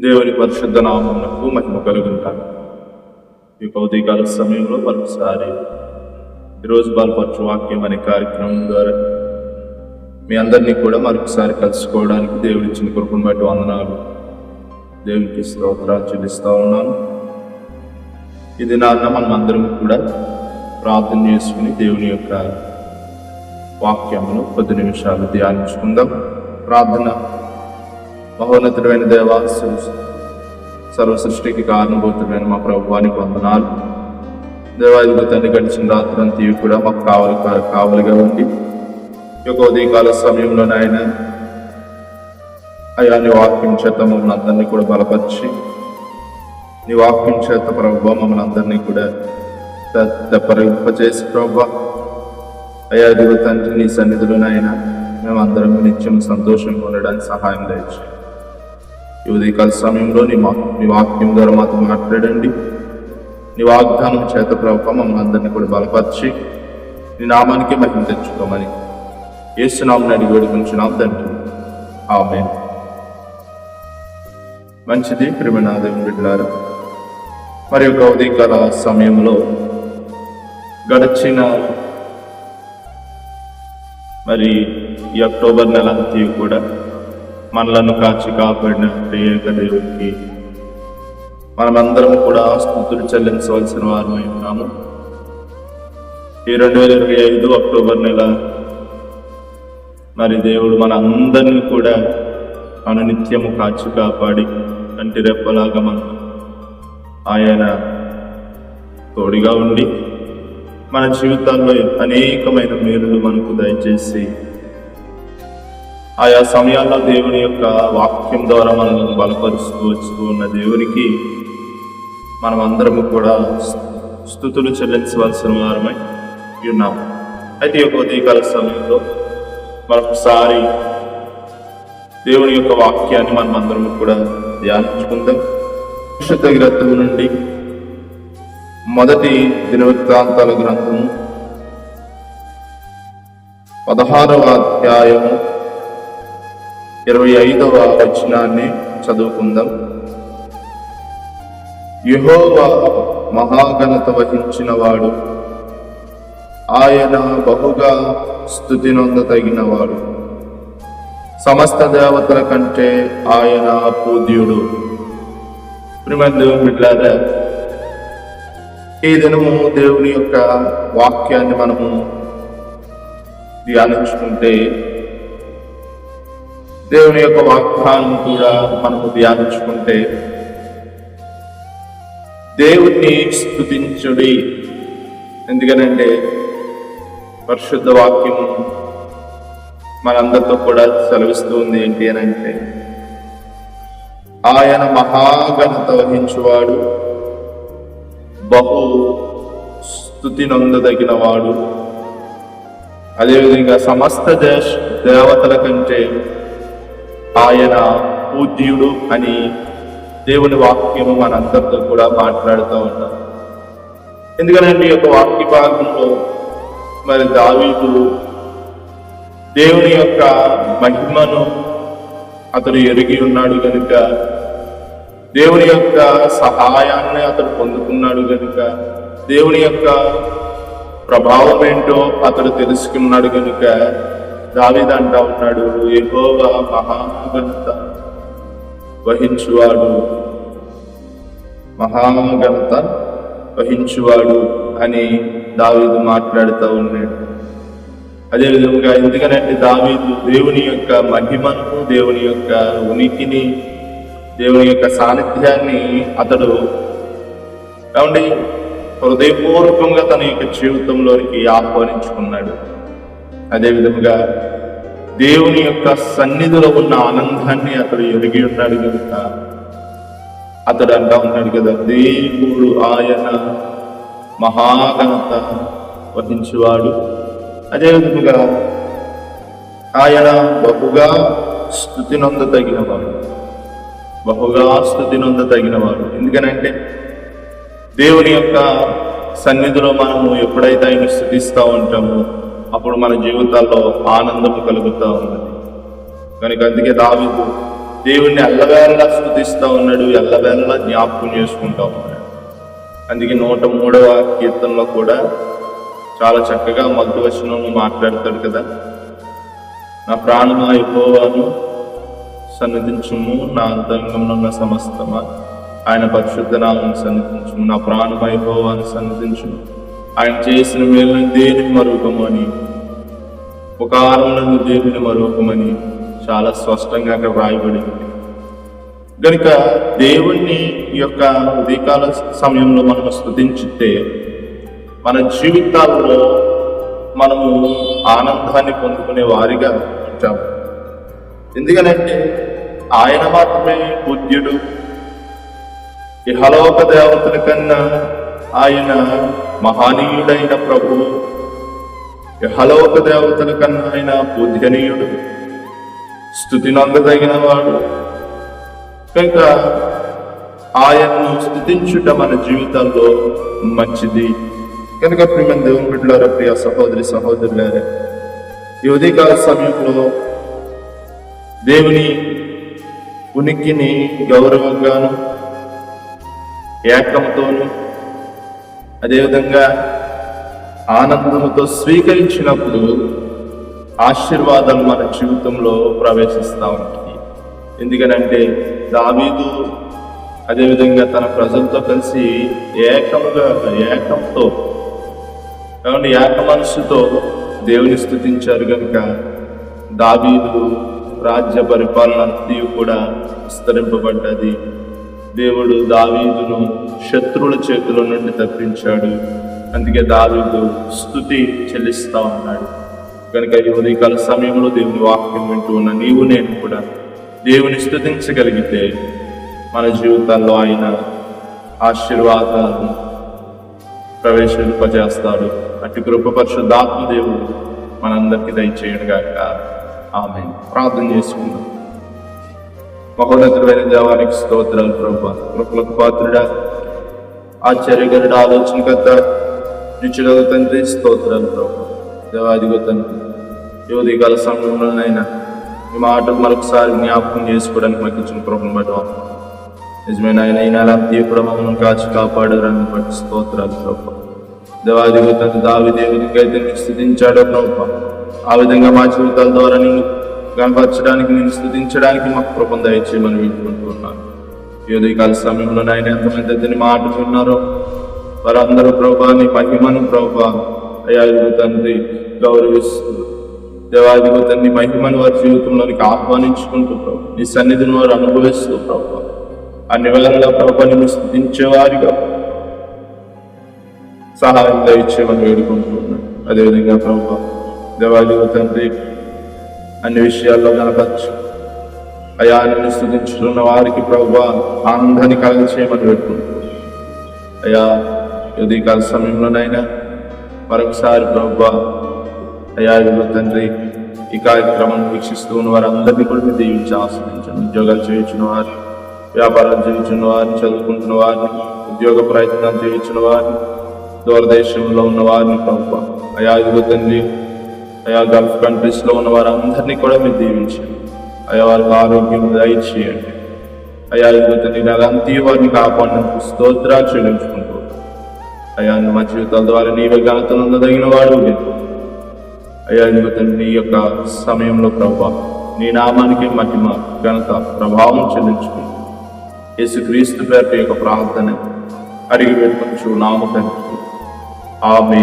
దేవుని పరిశుద్ధ నామమునకు మహిమ కలుగుంటాను ఈ భౌతికాల సమయంలో మరొకసారి ఈరోజు బాల్పరచు వాక్యం అనే కార్యక్రమం ద్వారా మీ అందరినీ కూడా మరొకసారి కలుసుకోవడానికి దేవుడి ఇచ్చిన కృపను బట్టి వందనాలు. దేవునికి స్తోత్రాలు చెల్లిస్తూ ఉన్నాను. ఇది నాన్న మనం అందరం కూడా ప్రార్థన చేసుకుని దేవుని యొక్క వాక్యమును కొద్ది నిమిషాలు ధ్యానించుకుందాం. ప్రార్థన మహోన్నతుడైన దేవా సర్వ సృష్టికి కారణభూతుడైన మా ప్రభువానికి వందనాలు. దేవాదిగా తండ్రి గడిచిన రాత్రంతా కూడా మాకు కావలి కావలిగా ఉండి ఈ యొక్క ఉదయకాల సమయంలో ఆయన అయా నీ వాక్యం చేత మమ్మల్ని అందరినీ కూడా బలపరిచి నీ వాక్యం చేత ప్రభు మమ్మల్ని అందరినీ కూడా తెప్పరింపచేసి ప్రభు అయ్యా అదిగో తండ్రి నీ సన్నిధిలోనైనా మేమందరం నిత్యం సంతోషంగా ఉండడానికి సహాయం దయచేయండి. ఈ ఉదయకాల సమయంలో నీ మా నీ వాక్యం ద్వారా మాతో మాట్లాడండి. నీ వాగ్దానం చేత ప్రభావ మమ్మల్ని అందరినీ కూడా బలపరిచి నీ నామానికి మహిమ తెచ్చుకోమని ఏసునామని అడిగి వేడుకుంటున్నాం తండ్రి. ఆమె మంచిది ప్రేమనాదేవి బిడ్డారు మరి ఒక ఉదయకాల సమయంలో గడిచిన మరి ఈ అక్టోబర్ నెల అంతా కూడా మనలను కాచి కాపాడిన ప్రియేక దేవుడికి మనమందరం కూడా స్థుతులు చెల్లించవలసిన వారమై ఉన్నాము. ఈ రెండు వేల ఇరవై ఐదు అక్టోబర్ నెల మరి దేవుడు మన అందరినీ కూడా అనునిత్యము కాచి కాపాడి కంటి రెప్పలాగా మనం ఆయన తోడిగా ఉండి మన జీవితాల్లో అనేకమైన మేలులు మనకు దయచేసి ఆయా సమయాల్లో దేవుని యొక్క వాక్యం ద్వారా మనల్ని బలపరుస్తూ వస్తూ ఉన్న దేవునికి మనం అందరము కూడా స్థుతులు చెల్లించవలసిన వారమై ఉన్నాం. అయితే ఒక ఉదయకాల సమయంలో మరొకసారి దేవుని యొక్క వాక్యాన్ని మనం అందరం కూడా ధ్యానించుకుందాం. పరిశుద్ధ గ్రంథం నుండి మొదటి దినవృత్తాంతాల గ్రంథము పదహారవ అధ్యాయము ఇరవై ఐదవ వచనాన్ని చదువుకుందాం. యహోవా మహాఘనత వహించిన వాడు ఆయన బహుగా స్థుతి నొందతగినవాడు. సమస్త దేవతల కంటే ఆయన పూజ్యుడు ప్రిమందు బిడ్లారా ఈ దినము దేవుని యొక్క వాక్యాన్ని మనము ధ్యానించుకుంటే దేవుని యొక్క వాగ్దానం కూడా మనము ధ్యానించుకుంటే దేవుణ్ణి స్థుతించుడి ఎందుకనంటే పరిశుద్ధ వాక్యము మనందరితో కూడా సెలవిస్తూ ఉంది ఏంటి అని అంటే ఆయన మహాఘనత వహించువాడు బహు స్థుతి నొందదగిన వాడు అదేవిధంగా సమస్త దేశ దేవతల కంటే ఆయన పూజ్యుడు అని దేవుని వాక్యము మనందరితో కూడా మాట్లాడుతూ ఉంటాం. ఎందుకంటే ఈ యొక్క వాక్య భాగంలో మరి దావీదు దేవుని యొక్క మహిమను అతడు ఎరిగి ఉన్నాడు కనుక దేవుని యొక్క సహాయాన్ని అతడు పొందుకున్నాడు కనుక దేవుని యొక్క ప్రభావం ఏంటో అతడు తెలుసుకున్నాడు కనుక దావిద అంటా ఉన్నాడు ఎగోగా మహాఘనత వహించువాడు మహాఘనత వహించువాడు అని దావీదు మాట్లాడుతూ ఉన్నాడు. అదేవిధంగా ఎందుకనంటే దావీదు దేవుని యొక్క మహిమను దేవుని యొక్క ఉనికిని దేవుని యొక్క సాన్నిధ్యాన్ని అతడు కాబట్టి హృదయపూర్వకంగా తన యొక్క జీవితంలోనికి ఆహ్వానించుకున్నాడు. అదేవిధంగా దేవుని యొక్క సన్నిధిలో ఉన్న ఆనందాన్ని అతడు ఎరిగి ఉన్నాడు కనుక అతడు అంటా ఉన్నాడు కదా. దేవుడు ఆయన మహాఘనత వహించేవాడు. అదేవిధంగా ఆయన బహుగా స్థుతి నొంద తగినవాడు. బహుగా స్థుతి నొంద తగినవాడు. ఎందుకనంటే దేవుని యొక్క సన్నిధిలో మనము ఎప్పుడైతే ఆయన స్థుతిస్తూ ఉంటామో అప్పుడు మన జీవితాల్లో ఆనందము కలుగుతూ ఉన్నది. కనుక అందుకే దావికు దేవుణ్ణి ఎల్లవేళలా స్థుతిస్తూ ఉన్నాడు ఎల్లవేళలా జ్ఞాపకం చేసుకుంటూ ఉన్నాడు. అందుకే నూట మూడవ కీర్తనలో కూడా చాలా చక్కగా మొదటి మాట్లాడతాడు కదా. నా ప్రాణమా అయిపోవాను సన్నిధించుము నా అంతరంగంలో ఉన్న సమస్తమా? ఆయన పరిశుద్ధ నామం సన్నిధించుము నా ప్రాణం అయిపోవాను సన్నిధించుము. ఆయన చేసిన మేలుని దేనిని మరొకమని? ఉపకారములను దేవుని మరొకమని? చాలా స్పష్టంగా అక్కడ వ్రాయబడింది. గనుక దేవుణ్ణి ఈ యొక్క ఉదయకాల సమయంలో మనం స్థుతించితే మన జీవితాల్లో మనము ఆనందాన్ని పొందుకునే వారిగా ఉంటాము. ఎందుకనంటే ఆయన మాత్రమే పూజ్యుడు ఇహలోక దేవతల కన్నా ఆయన మహనీయుడైన ప్రభువు ఇహలోక దేవతల కన్నా ఆయన పూజనీయుడు స్థుతి నొందదగిన వాడు. కనుక ఆయన్ను స్థుతించుట మన జీవితంలో మంచిది. కనుక ప్రియమైన దేవుని బిడ్డలారా ప్రియ సహోదరి సహోదరులారా ఈ ఉదయకాల సమయంలో దేవుని ఉనికిని గౌరవంగాను ఏకంతోను అదేవిధంగా ఆనందముతో స్వీకరించినప్పుడు ఆశీర్వాదాలు మన జీవితంలో ప్రవేశిస్తూ ఉంటాయి ఎందుకనంటే దావీదు అదేవిధంగా తన ప్రజలతో కలిసి ఏకముగా ఏకంతో కాబట్టి ఏక మనస్సుతో దేవుని స్థుతించారు కనుక దావీదు రాజ్య పరిపాలన అంతయు కూడా విస్తరింపబడ్డది. దేవుడు దావీదును శత్రువుల చేతుల నుండి తప్పించాడు. అందుకే దావీదు స్థుతి చెల్లిస్తూ ఉన్నాడు. కనుక ఈ ఉదయకాల సమయంలో దేవుని వాక్యం వింటూ ఉన్న నీవు నేను కూడా దేవుని స్థుతించగలిగితే మన జీవితాల్లో ఆయన ఆశీర్వాదాలను ప్రవేశింపజేస్తాడు. అటు కృప పరిశుద్ధాత్మ దేవుడు మనందరికీ దయచేయడుగాక ఆమె ప్రార్థన చేసుకుందాం. మహోన్నతుడైన దేవానికి స్తోత్రాలు ప్రభా. కృపలకు పాత్రుడా. ఆశ్చర్యకరుడు ఆలోచనకర్త నిచ్చుడగు తండ్రి స్తోత్రాలు ప్రభా. దేవాదిగో తండ్రి యువతి కాల సమయంలోనైనా ఈ మాటలు మరొకసారి జ్ఞాపకం చేసుకోవడానికి మాకు ఇచ్చిన కృపను బట్టి నిజమైన ఆయన ఈ నెల కూడా మమ్మల్ని కాచి కాపాడారని బట్టి స్తోత్రాలు ప్రభా. దేవాదిగో తండ్రి దావి దేవునికి అయితే నీకు ప్రభా. ఆ విధంగా మా జీవితాల ద్వారా నేను కనపరచడానికి నేను స్థుతించడానికి మాకు కృపం దయచేయమని వేడుకుంటున్నాను ఈ ఉదయకాల సమయంలో నాయన ఎంతమంది అతని మాట విన్నారో వారందరూ ప్రభా నీ మహిమను ప్రభా అయ్యా తండ్రి గౌరవిస్తూ దేవాదిగో తండ్రి మహిమను వారి జీవితంలోనికి ఆహ్వానించుకుంటూ ప్రభు నీ సన్నిధిని వారు అనుభవిస్తూ ప్రభు అన్ని వేళలా ప్రభా నిన్ను స్థుతించేవారిగా సహాయం దయచేయమని వేడుకుంటున్నాను. అదేవిధంగా ప్రభు దేవాదిగో తండ్రి అన్ని విషయాల్లో కనపరచు. అయా నిన్ను స్థుతించుతున్న వారికి ప్రభు ఆనందాన్ని కలగ చేయమని పెట్టుకుంటున్నాను అయ్యా ఇది కాల సమయంలోనైనా మరొకసారి ప్రభు అయా ఇదిగో తండ్రి ఈ కార్యక్రమం వీక్షిస్తూ ఉన్న వారందరినీ కూడా మీరు దీవించి ఆస్వాదించండి ఉద్యోగాలు చేయించిన వారు వ్యాపారాలు చేయించిన వారిని చదువుకుంటున్న వారిని ఉద్యోగ ప్రయత్నాలు చేయించిన వారిని దూరదేశంలో ఉన్న వారిని ప్రభు అయా ఇదిగో తండ్రి అయా గల్ఫ్ కంట్రీస్లో ఉన్న వారందరినీ కూడా మీరు దీవించండి. అయా వారికి ఆరోగ్యం దయచేయండి. అయా ఇదిగో తండ్రి వారిని కాపాడినందుకు స్తోత్రాలు చెల్లించుకుంటూ అయా మా జీవితాల ద్వారా నీవే ఘనతను అందదగిన వాడు అయా అయ్యా నీ యొక్క సమయంలో ప్రభా నీ నామానికి మహిమ ఘనత ప్రభావం చెల్లించుకుంటూ యేసుక్రీస్తు పేరు యొక్క ప్రార్థన అడిగి పెట్టుకుంటూ నామ ఆమె